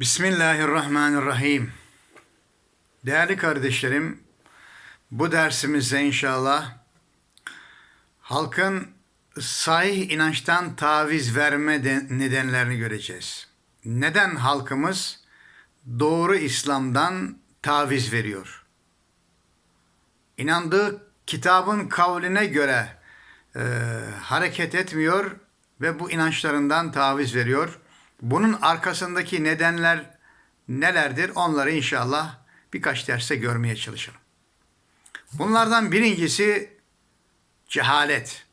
Bismillahirrahmanirrahim. Değerli kardeşlerim, bu dersimizde inşallah halkın sahih inançtan taviz verme de- nedenlerini göreceğiz. Neden halkımız doğru İslam'dan taviz veriyor? İnandığı kitabın kavline göre e, hareket etmiyor ve bu inançlarından taviz veriyor. Bunun arkasındaki nedenler nelerdir? Onları inşallah birkaç derste görmeye çalışalım. Bunlardan birincisi cehalet.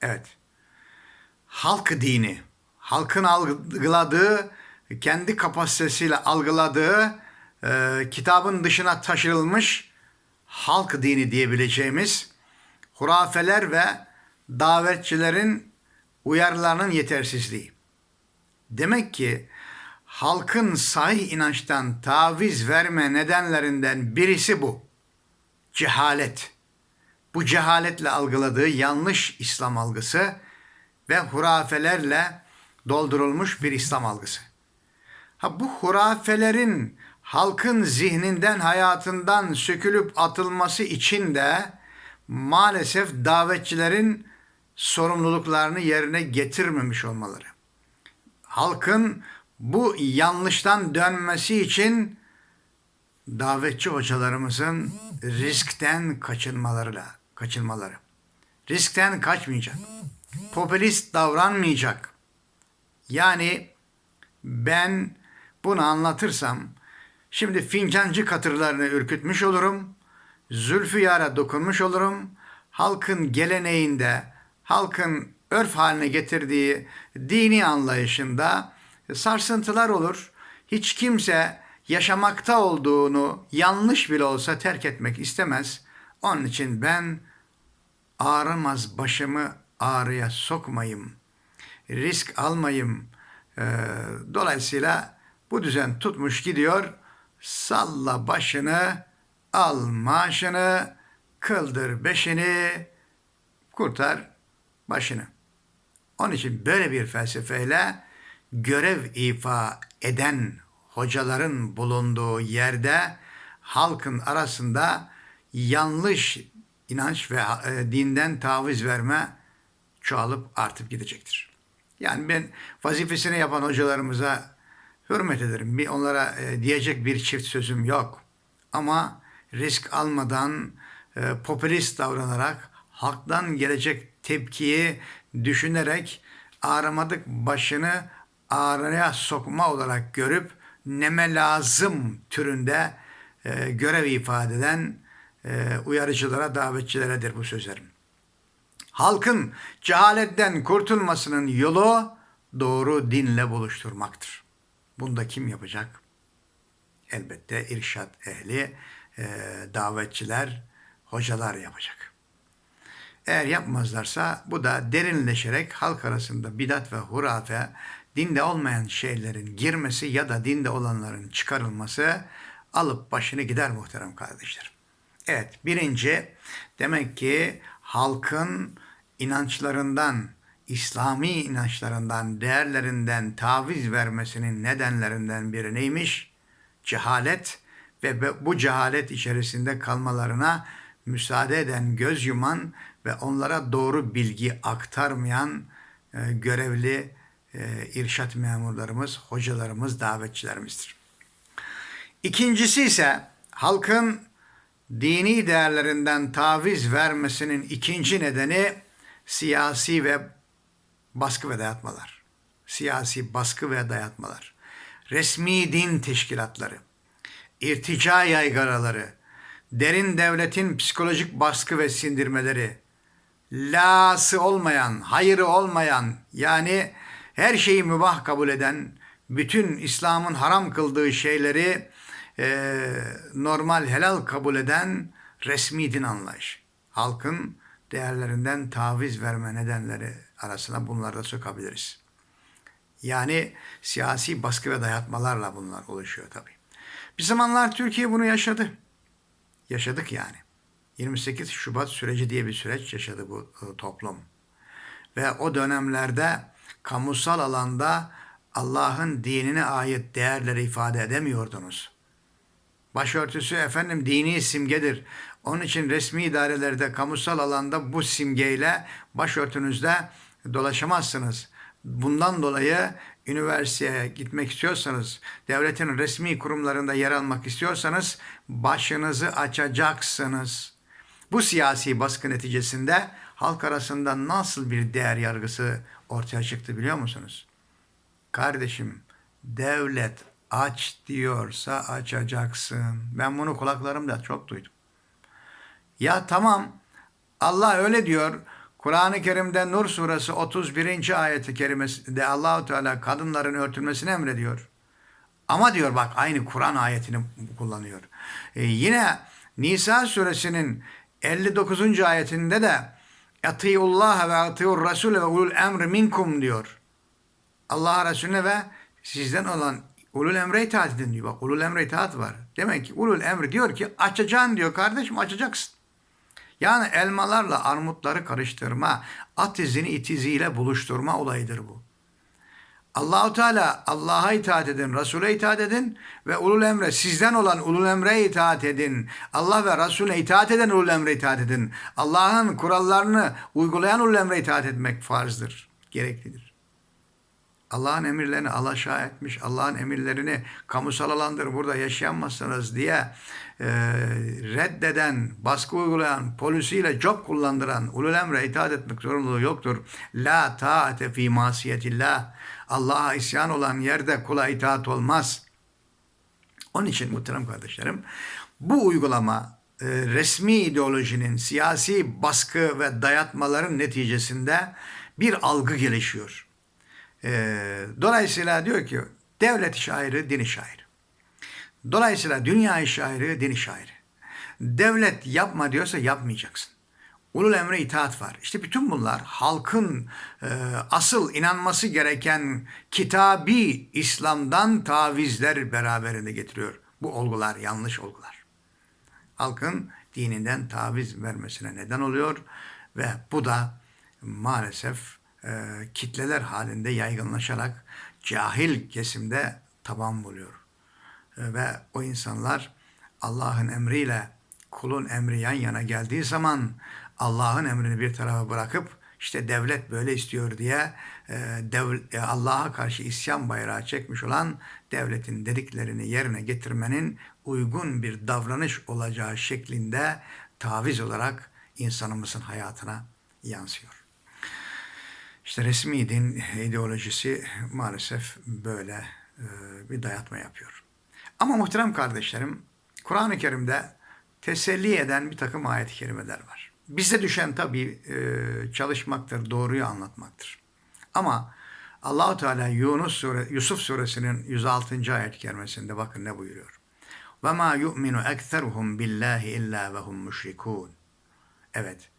Evet. Halk dini, halkın algıladığı, kendi kapasitesiyle algıladığı e, kitabın dışına taşırılmış halk dini diyebileceğimiz hurafeler ve davetçilerin uyarılarının yetersizliği. Demek ki halkın sahih inançtan taviz verme nedenlerinden birisi bu. Cehalet. Bu cehaletle algıladığı yanlış İslam algısı ve hurafelerle doldurulmuş bir İslam algısı. Ha bu hurafelerin halkın zihninden, hayatından sökülüp atılması için de maalesef davetçilerin sorumluluklarını yerine getirmemiş olmaları. Halkın bu yanlıştan dönmesi için davetçi hocalarımızın riskten kaçınmalarıyla kaçınmaları. Riskten kaçmayacak. Popülist davranmayacak. Yani ben bunu anlatırsam şimdi fincancı katırlarını ürkütmüş olurum. Zülfiyar'a dokunmuş olurum. Halkın geleneğinde, halkın örf haline getirdiği dini anlayışında sarsıntılar olur. Hiç kimse yaşamakta olduğunu yanlış bile olsa terk etmek istemez. Onun için ben ağrımaz başımı ağrıya sokmayayım. Risk almayayım. Ee, dolayısıyla bu düzen tutmuş gidiyor. Salla başını, al maaşını, kıldır beşini, kurtar başını. Onun için böyle bir felsefeyle görev ifa eden hocaların bulunduğu yerde halkın arasında yanlış inanç ve e, dinden taviz verme çoğalıp artıp gidecektir. Yani ben vazifesini yapan hocalarımıza hürmet ederim. Bir onlara e, diyecek bir çift sözüm yok. Ama risk almadan e, popülist davranarak halktan gelecek tepkiyi düşünerek ağramadık başını ağrıya sokma olarak görüp neme lazım türünde e, görev ifade eden e, uyarıcılara, davetçileredir bu sözlerim. Halkın cehaletten kurtulmasının yolu doğru dinle buluşturmaktır. Bunu da kim yapacak? Elbette irşat ehli, e, davetçiler, hocalar yapacak. Eğer yapmazlarsa bu da derinleşerek halk arasında bidat ve hurafe, dinde olmayan şeylerin girmesi ya da dinde olanların çıkarılması alıp başını gider muhterem kardeşlerim. Evet birinci demek ki halkın inançlarından, İslami inançlarından, değerlerinden taviz vermesinin nedenlerinden biri neymiş? Cehalet ve bu cehalet içerisinde kalmalarına müsaade eden, göz yuman ve onlara doğru bilgi aktarmayan e, görevli e, irşat memurlarımız, hocalarımız, davetçilerimizdir. İkincisi ise halkın dini değerlerinden taviz vermesinin ikinci nedeni siyasi ve baskı ve dayatmalar. Siyasi baskı ve dayatmalar. Resmi din teşkilatları, irtica yaygaraları, derin devletin psikolojik baskı ve sindirmeleri, lası olmayan, hayırı olmayan yani her şeyi mübah kabul eden, bütün İslam'ın haram kıldığı şeyleri e, normal helal kabul eden resmi din anlayış. Halkın değerlerinden taviz verme nedenleri arasına bunları da sokabiliriz. Yani siyasi baskı ve dayatmalarla bunlar oluşuyor tabii. Bir zamanlar Türkiye bunu yaşadı. Yaşadık yani. 28 Şubat süreci diye bir süreç yaşadı bu e, toplum. Ve o dönemlerde kamusal alanda Allah'ın dinine ait değerleri ifade edemiyordunuz. Başörtüsü efendim dini simgedir. Onun için resmi idarelerde, kamusal alanda bu simgeyle başörtünüzde dolaşamazsınız. Bundan dolayı üniversiteye gitmek istiyorsanız, devletin resmi kurumlarında yer almak istiyorsanız başınızı açacaksınız. Bu siyasi baskı neticesinde halk arasında nasıl bir değer yargısı ortaya çıktı biliyor musunuz? Kardeşim devlet aç diyorsa açacaksın. Ben bunu kulaklarımda çok duydum. Ya tamam Allah öyle diyor. Kur'an-ı Kerim'de Nur suresi 31. ayeti kerimesinde Allahu Teala kadınların örtülmesini emrediyor. Ama diyor bak aynı Kur'an ayetini kullanıyor. Ee, yine Nisa suresinin 59. ayetinde de Atiyullah ve atiyur Rasul ve ulul emri minkum diyor. Allah'a Resulüne ve sizden olan ulul emre itaat edin diyor. Bak ulul emre itaat var. Demek ki ulul emri diyor ki açacaksın diyor kardeşim açacaksın. Yani elmalarla armutları karıştırma, at izini it iziyle buluşturma olayıdır bu. Allahu Teala Allah'a itaat edin, Resul'e itaat edin ve ulul emre sizden olan ulul emre itaat edin. Allah ve Resul'e itaat eden ulul emre itaat edin. Allah'ın kurallarını uygulayan ulul emre itaat etmek farzdır, gereklidir. Allah'ın emirlerini alaşağı etmiş, Allah'ın emirlerini kamusal alandır burada yaşayamazsınız diye e, reddeden, baskı uygulayan, polisiyle çok kullandıran ulul emre itaat etmek zorunluluğu yoktur. La taate fi masiyetillah. Allah'a isyan olan yerde kula itaat olmaz. Onun için muhterem kardeşlerim bu uygulama e, resmi ideolojinin siyasi baskı ve dayatmaların neticesinde bir algı gelişiyor. E, dolayısıyla diyor ki devlet işi ayrı, din işi ayrı. Dolayısıyla dünya işi ayrı, din işi ayrı. Devlet yapma diyorsa yapmayacaksın. Ulul emre itaat var. İşte bütün bunlar halkın e, asıl inanması gereken kitabi İslam'dan tavizler beraberinde getiriyor. Bu olgular yanlış olgular. Halkın dininden taviz vermesine neden oluyor ve bu da maalesef e, kitleler halinde yaygınlaşarak cahil kesimde taban buluyor. E, ve o insanlar Allah'ın emriyle kulun emri yan yana geldiği zaman Allah'ın emrini bir tarafa bırakıp işte devlet böyle istiyor diye e, e, Allah'a karşı isyan bayrağı çekmiş olan devletin dediklerini yerine getirmenin uygun bir davranış olacağı şeklinde taviz olarak insanımızın hayatına yansıyor. İşte resmi din ideolojisi maalesef böyle e, bir dayatma yapıyor. Ama muhterem kardeşlerim, Kur'an-ı Kerim'de teselli eden bir takım ayet-i kerimeler var. Bize düşen tabii e, çalışmaktır, doğruyu anlatmaktır. Ama Allahu Teala Yunus sure, Yusuf suresinin 106. ayet-i kerimesinde bakın ne buyuruyor. Ve ma yu'minu ekseruhum billahi illa ve hum müşrikun. Evet,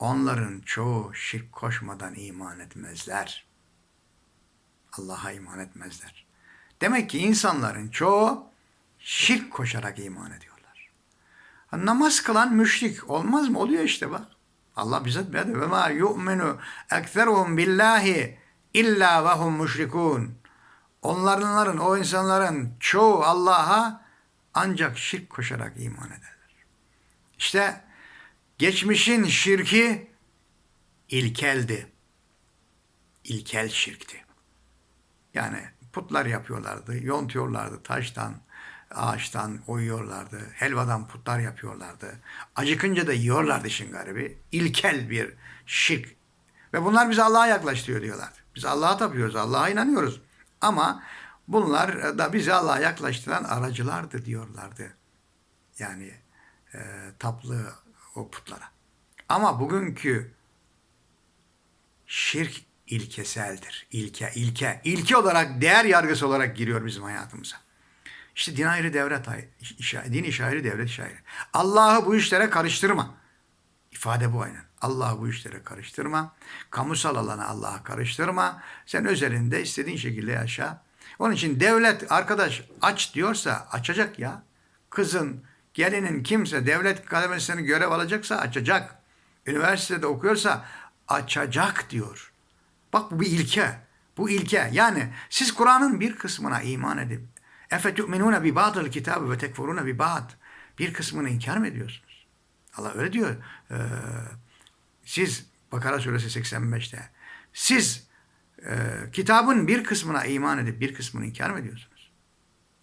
onların çoğu şirk koşmadan iman etmezler. Allah'a iman etmezler. Demek ki insanların çoğu şirk koşarak iman ediyorlar. Namaz kılan müşrik olmaz mı? Oluyor işte bak. Allah bize dedi ve ma yu'minu ekseruhum billahi illa ve hum müşrikun. Onların, o insanların çoğu Allah'a ancak şirk koşarak iman ederler. İşte geçmişin şirki ilkeldi. İlkel şirkti. Yani putlar yapıyorlardı, yontuyorlardı taştan, ağaçtan oyuyorlardı, helvadan putlar yapıyorlardı. Acıkınca da yiyorlardı işin garibi. İlkel bir şirk. Ve bunlar bizi Allah'a yaklaştırıyor diyorlar. Biz Allah'a tapıyoruz, Allah'a inanıyoruz. Ama bunlar da bizi Allah'a yaklaştıran aracılardı diyorlardı. Yani e, taplı o putlara. Ama bugünkü şirk ilkeseldir. İlke, ilke. İlke olarak, değer yargısı olarak giriyor bizim hayatımıza. İşte din ayrı devlet ayrı, din iş ayrı, devlet iş ayrı. Allah'ı bu işlere karıştırma. İfade bu aynen. Allah'ı bu işlere karıştırma. Kamusal alanı Allah'a karıştırma. Sen özelinde istediğin şekilde yaşa. Onun için devlet arkadaş aç diyorsa açacak ya. Kızın, gelinin kimse devlet kademesini görev alacaksa açacak. Üniversitede okuyorsa açacak diyor. Bak bu bir ilke. Bu ilke. Yani siz Kur'an'ın bir kısmına iman edip efe tu'minune bi ba'dil kitabı ve tekfurune bi ba'd. Bir kısmını inkar mı ediyorsunuz? Allah öyle diyor. Ee, siz Bakara suresi 85'te siz e, kitabın bir kısmına iman edip bir kısmını inkar mı ediyorsunuz?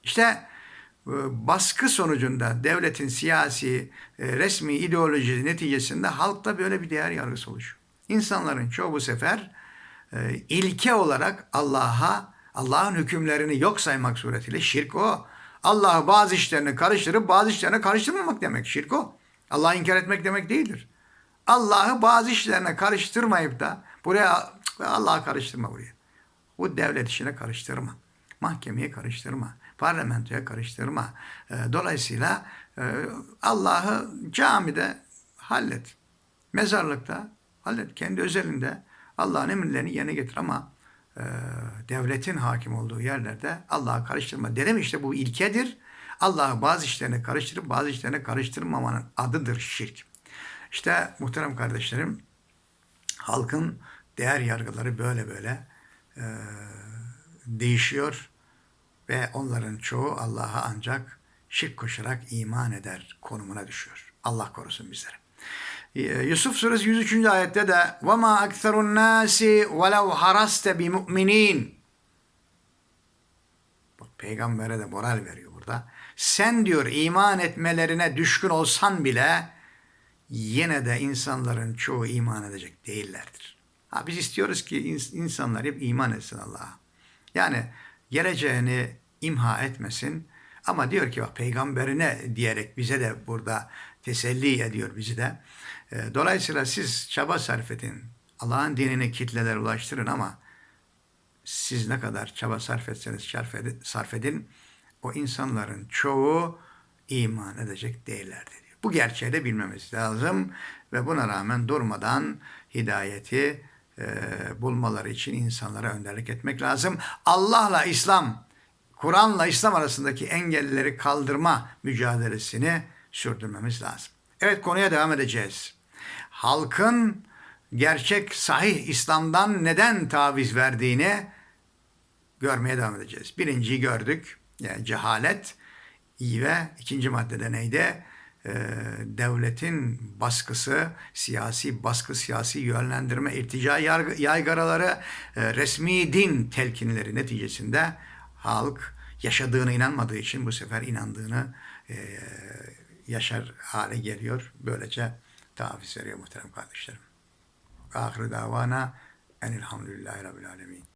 İşte baskı sonucunda devletin siyasi, e, resmi ideolojisi neticesinde halkta böyle bir değer yargısı oluşuyor. İnsanların çoğu bu sefer e, ilke olarak Allah'a, Allah'ın hükümlerini yok saymak suretiyle şirk o. Allah'ı bazı işlerini karıştırıp bazı işlerini karıştırmamak demek şirk o. Allah'ı inkar etmek demek değildir. Allah'ı bazı işlerine karıştırmayıp da buraya Allah'ı karıştırma buraya. Bu devlet işine karıştırma. Mahkemeye karıştırma. Parlamentoya karıştırma. E, Dolayısıyla e, Allah'ı camide hallet. Mezarlıkta hallet. Kendi özelinde Allah'ın emirlerini yerine getir ama e, devletin hakim olduğu yerlerde Allah'ı karıştırma. Dedim işte bu ilkedir. Allah'ı bazı işlerine karıştırıp bazı işlerine karıştırmamanın adıdır şirk. İşte muhterem kardeşlerim halkın değer yargıları böyle böyle e, değişiyor ve onların çoğu Allah'a ancak şirk koşarak iman eder konumuna düşüyor. Allah korusun bizleri. Ee, Yusuf suresi 103. ayette de "Ve ma aktserun nasi velau haraste bi mu'minin." Bak peygambere de moral veriyor burada. Sen diyor iman etmelerine düşkün olsan bile yine de insanların çoğu iman edecek değillerdir. Ha, biz istiyoruz ki insanlar hep iman etsin Allah'a. Yani geleceğini imha etmesin ama diyor ki bak peygamberine diyerek bize de burada teselli ediyor bizi de. E, Dolayısıyla siz çaba sarf edin. Allah'ın dinini kitlelere ulaştırın ama siz ne kadar çaba sarf etseniz sarf edin, o insanların çoğu iman edecek değillerdir diyor. Bu gerçeği de bilmemiz lazım ve buna rağmen durmadan hidayeti e, bulmaları için insanlara önderlik etmek lazım. Allah'la İslam, Kur'an'la İslam arasındaki engelleri kaldırma mücadelesini sürdürmemiz lazım. Evet konuya devam edeceğiz. Halkın gerçek sahih İslam'dan neden taviz verdiğini görmeye devam edeceğiz. Birinciyi gördük. Yani cehalet. İyi ve ikinci maddede neydi? Ee, devletin baskısı, siyasi baskı, siyasi yönlendirme, irtica yaygaraları, e, resmi din telkinleri neticesinde halk yaşadığına inanmadığı için bu sefer inandığını e, yaşar hale geliyor. Böylece taviz veriyor muhterem kardeşlerim. Ahir davana enilhamdülillahi rabbil alemin.